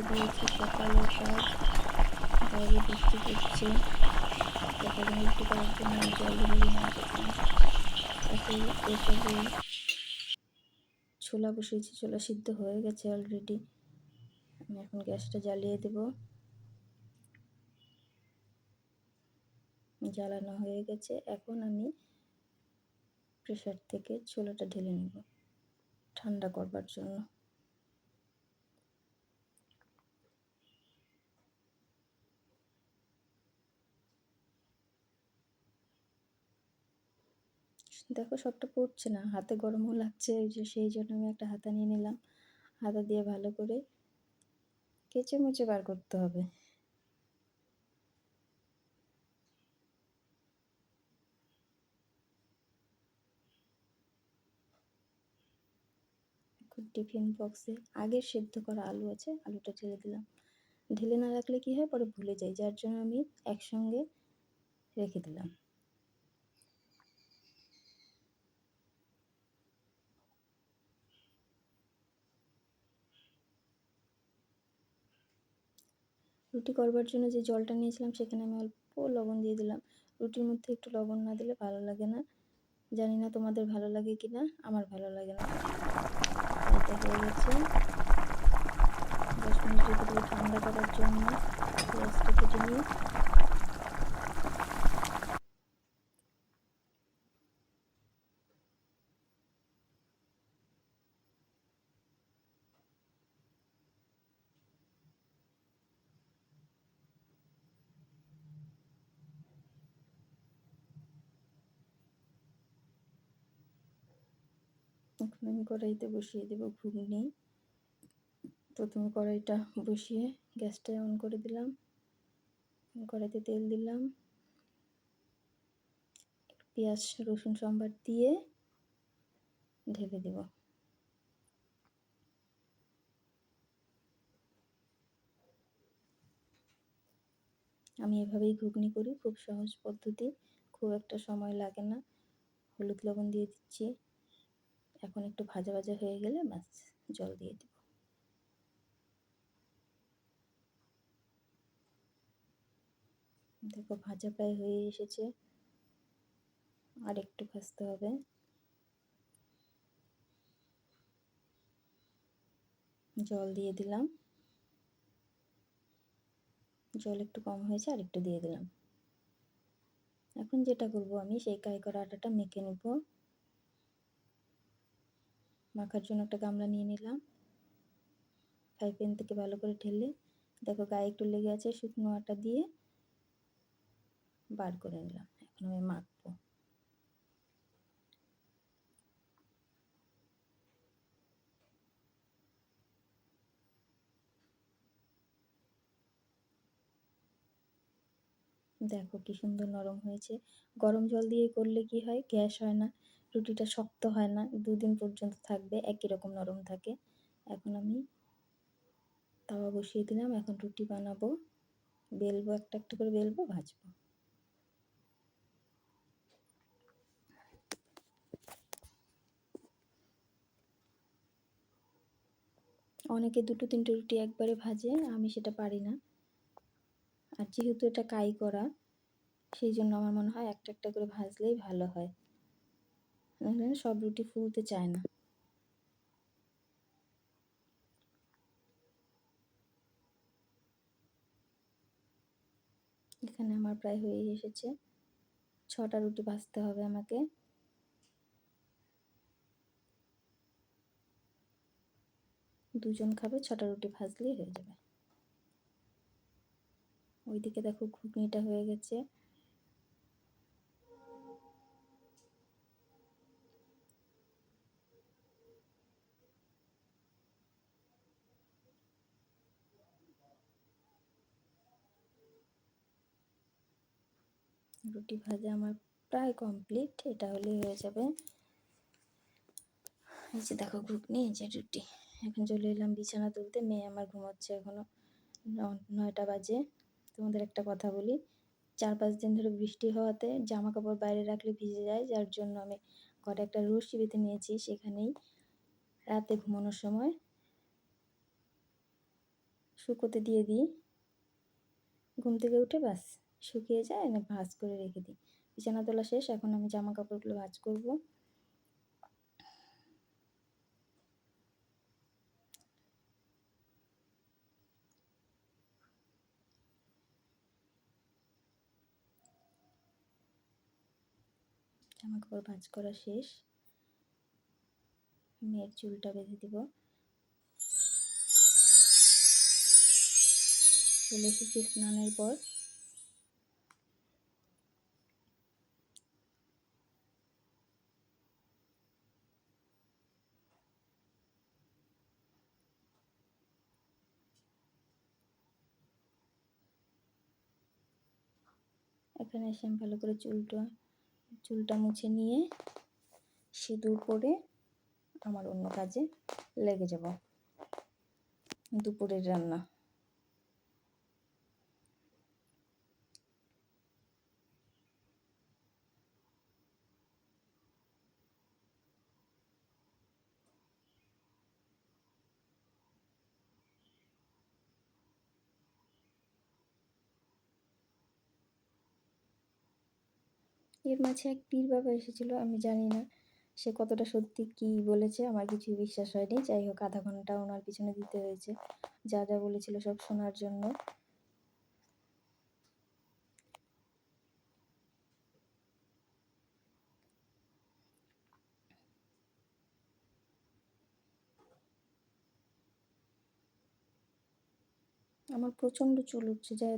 করে দিয়েছি সকালে কাজ বাইরে বৃষ্টি পড়ছে। সকালে মিষ্টি করার জন্য জল তাতে এসবে ছোলা বসিয়েছি, ছোলা সিদ্ধ হয়ে গেছে অলরেডি আমি এখন গ্যাসটা জ্বালিয়ে দেব। জ্বালানো হয়ে গেছে। এখন আমি প্রেশার থেকে ছোলাটা ঢেলে নেব। ঠান্ডা করবার জন্য। দেখো সবটা পড়ছে না, হাতে গরমও লাগছে ওই যে সেই জন্য আমি একটা হাতা নিয়ে নিলাম, হাতা দিয়ে ভালো করে কেচে মুচে বার করতে হবে। টিফিন বক্সে আগে সেদ্ধ করা আলু আছে, আলুটা ঢেলে দিলাম। ঢেলে না রাখলে কি হয়? পরে ভুলে যাই, যার জন্য আমি একসঙ্গে রেখে দিলাম। রুটি করবার জন্য যে জলটা নিয়েছিলাম সেখানে আমি অল্প লবণ দিয়ে দিলাম। রুটির মধ্যে একটু লবণ না দিলে ভালো লাগে না। জানি না তোমাদের ভালো লাগে কি না, আমার ভালো লাগে না। এটা হয়ে গেছে। দশ মিনিট রেখে ঠান্ডা করার জন্য। পেঁয়াজটা কেটে নিই এখন আমি কড়াইতে বসিয়ে দেবো ঘুগনি। প্রথমে কড়াইটা বসিয়ে গ্যাসটা অন করে দিলাম। কড়াইতে তেল দিলাম। পেঁয়াজ, রসুন, সম্বার দিয়ে ঢেলে দেব। আমি এভাবেই ঘুগনি করি, খুব সহজ পদ্ধতি। খুব একটা সময় লাগে না। হলুদ লবণ দিয়ে দিচ্ছি। এখন একটু ভাজা ভাজা হয়ে গেলে ব্যাস, জল দিয়ে দেব। দেখো ভাজা প্রায় হয়ে এসেছে, আর একটু ভাজতে হবে। জল দিয়ে দিলাম। জল একটু কম হয়েছে, আর একটু দিয়ে দিলাম। এখন যেটা করব আমি, সেই কাই করা আটাটা মেখে নেব। মাখার জন্য একটা গামলা নিয়ে নিলাম। ফ্রাই প্যান থেকে ভালো করে ঢেলে দেখো গায়ে একটু লেগে আছে শুকনো আটা দিয়ে বার করে নিলাম। এখন আমি মাখবো। দেখো কি সুন্দর নরম হয়েছে। গরম জল দিয়ে করলে কি হয়? গ্যাস হয় না। রুটিটা শক্ত হয় না, দুদিন পর্যন্ত থাকবে, একই রকম নরম থাকে। এখন আমি তাওয়া বসিয়ে দিলাম, এখন রুটি বানাবো। বেলবো, একটা একটা করে বেলবো, ভাজবো। অনেকে দুটো, তিনটে রুটি একবারে ভাজে, আমি সেটা পারি না। আর যেহেতু এটা কাই করা, সেই জন্য আমার মনে হয় একটা একটা করে ভাজলেই ভালো হয়। সব রুটি ফুলতে চায় না। এখানে আমার প্রায় হয়ে এসেছে। ছটা রুটি ভাজতে হবে আমাকে। দুজন খাবে, ছটা রুটি ভাজলেই হয়ে যাবে। ওইদিকে দেখো ঘুগনিটা হয়ে গেছে। রুটি ভাজা আমার প্রায় কমপ্লিট এটা হলেই হয়ে যাবে। এই যে দেখো ঘুগনি, এই যে রুটি। এখন চলে এলাম বিছানা তুলতে, মেয়ে আমার ঘুমাচ্ছে এখনও নয়টা বাজে। তোমাদের একটা কথা বলি, চার পাঁচ দিন ধরে বৃষ্টি হওয়াতে জামা কাপড় বাইরে রাখলে ভিজে যায়, যার জন্য আমি ঘরে একটা রশি বেঁধে নিয়েছি সেখানেই রাতে ঘুমানোর সময়। শুকোতে দিয়ে দিই। ঘুম থেকে উঠে ব্যাস। শুকিয়ে যায় না ভাজ করে রেখে দিই। বিছানা তোলা শেষ, এখন আমি জামা কাপড়গুলো ভাজ করব। জামা কাপড় ভাজ করা শেষ। মেয়ের চুলটা বেঁধে দিব। চলে এসেছি স্নানের পর। এখানে এসে আমি ভালো করে চুলটা চুলটা মুছে নিয়ে সিঁদুর করে আমার অন্য কাজে লেগে যাব। দুপুরের রান্না। এর মাঝে এক পীর বাবা এসেছিল, আমি জানি না সে কতটা সত্যি কি বলেছে, আমার কিছুই বিশ্বাস হয়নি। যাই হোক, আধা ঘণ্টা ওনার পিছনে দিতে হয়েছে, যা যা বলেছিল সব শোনার জন্য। আমার প্রচণ্ড চুল উঠছে, যা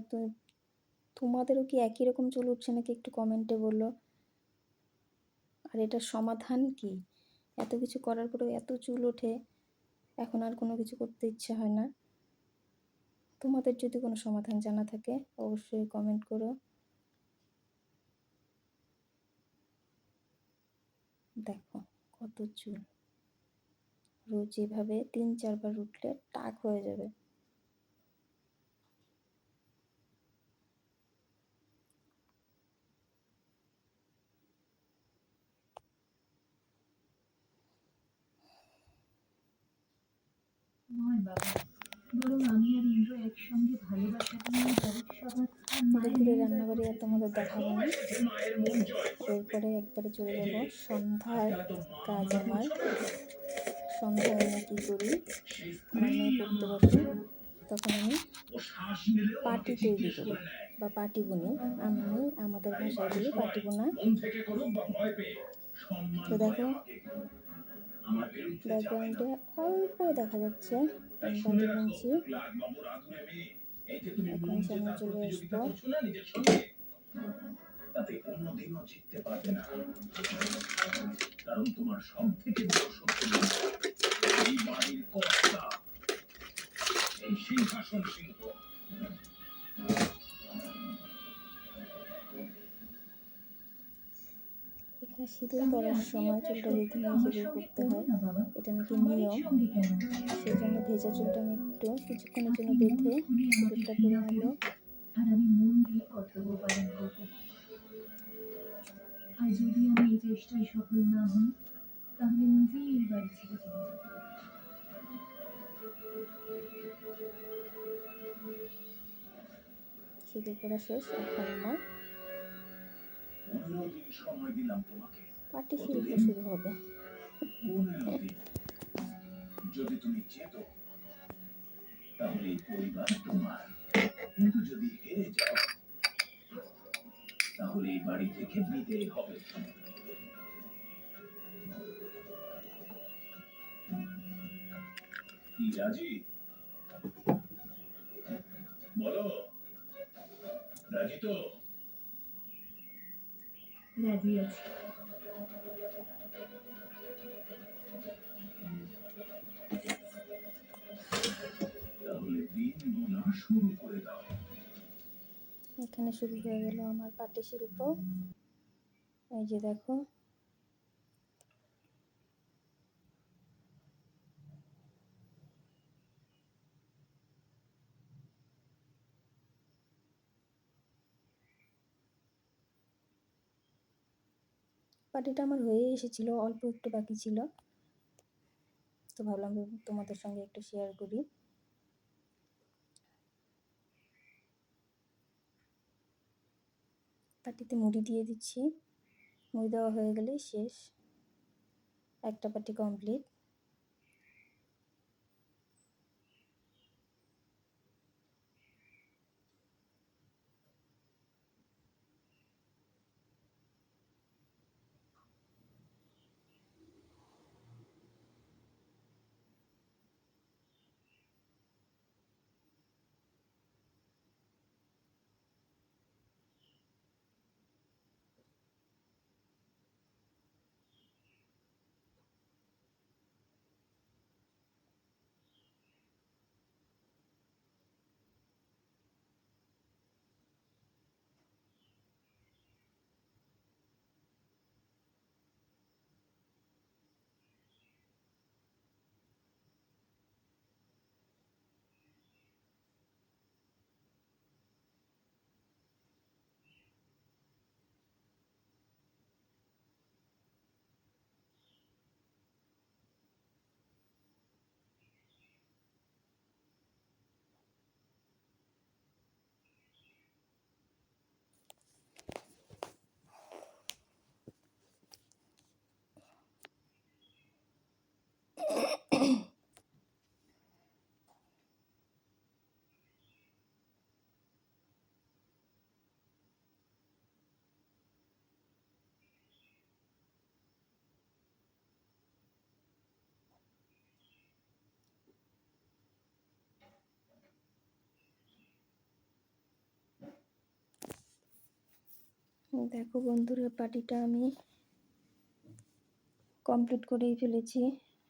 তোমাদেরও কি একই রকম চুল উঠছে নাকি একটু কমেন্টে বলো আর এটার সমাধান কি? এত কিছু করার পরেও এত চুল ওঠে, এখন আর কোনো কিছু করতে ইচ্ছা হয় না। তোমাদের যদি কোনো সমাধান জানা থাকে, অবশ্যই কমেন্ট করো। দেখো কত চুল। রোজ এভাবে তিন চারবার উঠলে টাক হয়ে যাবে। দুপুরে রান্নাবাড়ি আর তোমাদের দেখাবো না। এরপরে একবারে চলে যাব। সন্ধ্যার কাজ আমার। সন্ধ্যায় আমি কী করি? মেয়ে পড়তে বসে। তখন আমি পাটি তৈরি করি বা পাটি বুনি। আমি আমাদের ভাষায় বলি পাটি বোনা। তো দেখো ব্যাকগ্রাউন্ডে অল্প দেখা যাচ্ছে। পাটি বুনছি এখন সামনে চলে আসব তাতে কোনোদিনও জিততে পারবে না। কারণ তোমার সব থেকে বড় শত্রু সিঁদুর পরার সময় চুলটা বেঁধে নিয়ে সিঁদুর করতে হয়। এটা নাকি নিয়ম। সেই জন্য ভেজা চুলটা আমি একটু কিছুক্ষণের জন্য বেঁধে সিঁদুরটা করে নেব। আর আমি মন দিয়ে কর্তব্য পালন করব আর যদি আমি এই চেষ্টায় সফল না হই তাহলে নিজেই এই বাড়ি ছেড়ে চলে যাব। সিঁদুর করা শেষ এখন আমার সময় দিলাম তোমাকে। পাটি শিল্প শুরু হবে। যদি তুমি চেতো তাহলে এই পরিবার তোমার। কিন্তু যদি হেরে যাও তাহলে এই বাড়ি থেকে বিদেয় হবে কি রাজি? বলো রাজি তো? রাজি আছি। এখানে শুরু হয়ে গেল আমার পাটি শিল্প। এই যে দেখো। পার্টিটা আমার হয়ে এসেছিল, অল্প একটু বাকি ছিল। তো ভাবলাম তোমাদের সঙ্গে একটু শেয়ার করি। পাটিতে মুড়ি দিয়ে দিচ্ছি। মুড়ি দেওয়া হয়ে গেলেই শেষ। একটা পাটি কমপ্লিট দেখো বন্ধুরা পাটিটা আমি কমপ্লিট করেই ফেলেছি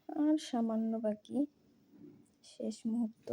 আর সামান্য বাকি শেষ মুহূর্ত।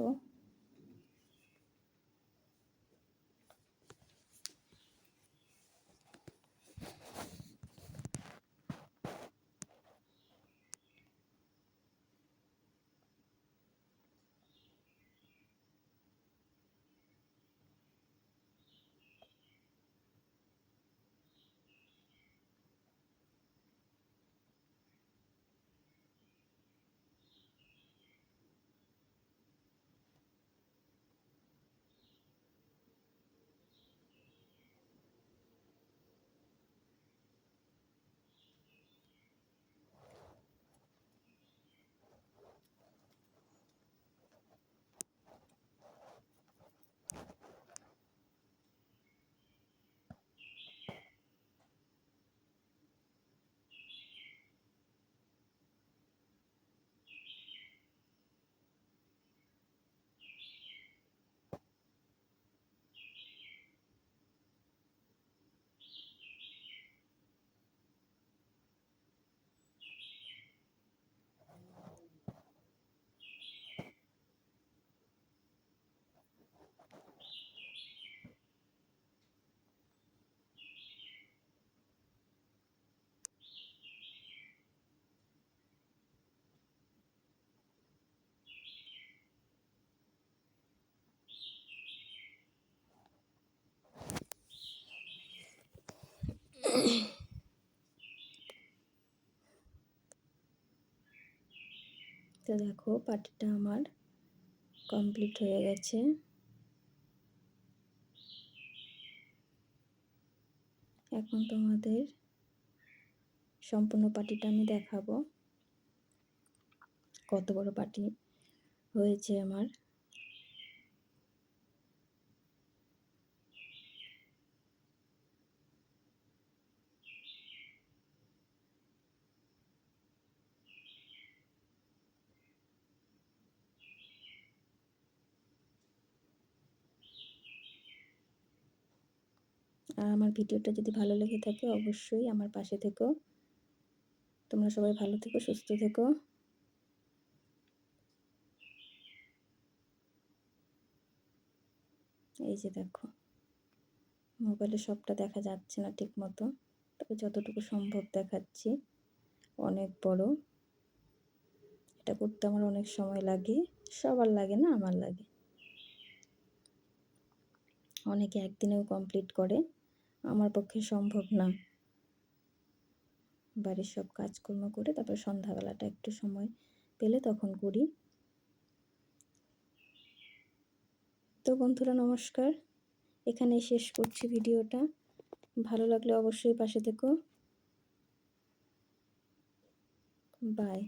তো দেখো, পাটিটা আমার কমপ্লিট হয়ে গেছে। এখন তোমাদের সম্পূর্ণ পাটিটা আমি দেখাবো। কত বড় পাটি হয়েছে আমার। আমার ভিডিওটা যদি ভালো লেগে থাকে অবশ্যই আমার পাশে থেকো। তোমরা সবাই ভালো থেকো, সুস্থ থেকো। এই যে দেখো, মোবাইলে সবটা দেখা যাচ্ছে না ঠিক মতো তবে যতটুকু সম্ভব দেখাচ্ছি, অনেক বড়। এটা করতে আমার অনেক সময় লাগে, সবার লাগে না, আমার লাগে। অনেকে একদিনেও কমপ্লিট করে। আমার পক্ষে সম্ভব না। বাড়ির সব কাজকর্ম করে তারপর সন্ধ্যাবেলাটা একটু সময় পেলে তখন করি। তো বন্ধুরা, নমস্কার। এখানে শেষ করছি ভিডিওটা। ভালো লাগলে অবশ্যই পাশে থেকো। বাই।